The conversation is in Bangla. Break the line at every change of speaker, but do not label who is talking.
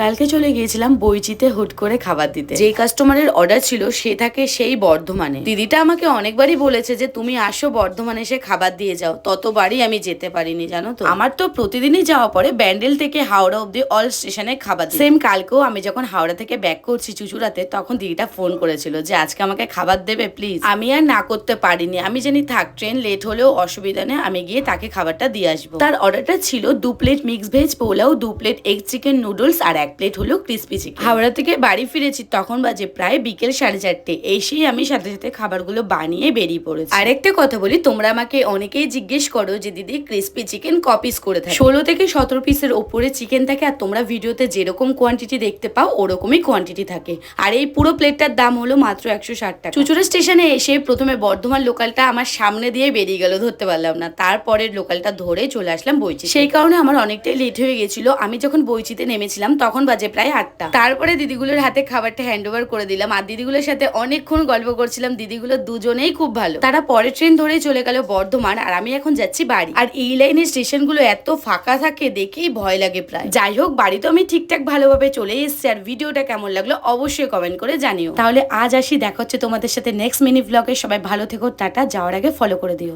কালকে চলে গিয়েছিলাম বইচিতে হুট করে খাবার দিতে। যে কাস্টমারের অর্ডার ছিল, সে থাকে সেই বর্ধমানে। দিদিটা আমাকে অনেকবারই বলেছে যে, তুমি আসো বর্ধমানে এসে খাবার দিয়ে যাও। ততবারই আমি যেতে পারিনি, জানো তো? আমার তো প্রতিদিনই যাওয়া পরে ব্যান্ডেল থেকে হাওড়া অব্দি অল স্টেশনে খাবার সেম কালকেও আমি যখন হাওড়া থেকে ব্যাক করছি চুচুড়াতে, তখন দিদিটা ফোন করেছিল যে, আজকে আমাকে খাবার দেবে প্লিজ আমি আর না করতে পারিনি। আমি জানি থাক ট্রেন লেট হলেও অসুবিধা নেই, আমি গিয়ে তাকে খাবারটা দিয়ে আসব। তার অর্ডারটা ছিল দু প্লেট মিক্স ভেজ পোলাও, দু প্লেট এগ চিকেন নুডলস আর এক প্লেট হলো ক্রিস্পি চিকেন হাওড়া থেকে বাড়ি ফিরেছি তখন বাজে প্রায় বিকেল সাড়ে চারটে। এসেই আমি সাথে সাথে খাবারগুলো বানিয়ে বেরিয়ে পড়েছি। আরেকটা কথা বলি তোমরা আমাকে অনেকেই জিজ্ঞেস করো যে দিদি ক্রিস্পি চিকেন কপিস করে থাকে। ষোলো থেকে সতেরো পিসের ওপরে চিকেন থাকে আর তোমরা ভিডিওতে যেরকম কোয়ান্টিটি দেখতে পাও ওরকমই কোয়ান্টিটি থাকে। আর এই পুরো প্লেটটার দাম হলো মাত্র একশো ষাট টাকা। চুচুড়া স্টেশনে এসে প্রথমে বর্ধমান লোকালটা আমার সামনে দিয়ে বেরিয়ে গেল ধরতে পারলাম না। তারপরের লোকালটা ধরে চলে আসলাম বইচি সেই কারণে আমার অনেকটাই লেট হয়ে গেছিল। আমি যখন বইচিতে নেমেছিলাম তখন বাজে প্রায় আটটা। তারপরে দিদিগুলোর হাতে খাবারটা হ্যান্ড ওভার করে দিলাম। আর দিদিগুলোর সাথে অনেকক্ষণ গল্প করছিলাম। দিদিগুলো দুজনেই খুব ভালো। তারা পরের ট্রেন ধরেই চলে গেল বর্ধমান আর আমি এখন যাচ্ছি বাড়ি। আর এই লাইনের স্টেশনগুলো এত ফাঁকা থাকে দেখেই ভয় লাগে প্রায়। যাই হোক, বাড়ি তো আমি ঠিকঠাক ভালোভাবে চলে এসেছি। আর ভিডিওটা কেমন লাগল অবশ্যই কমেন্ট করে জানিও। তাহলে আজ আসি। দেখা হচ্ছে তোমাদের সাথে নেক্সট মিনি ব্লগে সবাই ভালো থেকো, টাটা। যাওয়ার আগে ফলো করে দিও।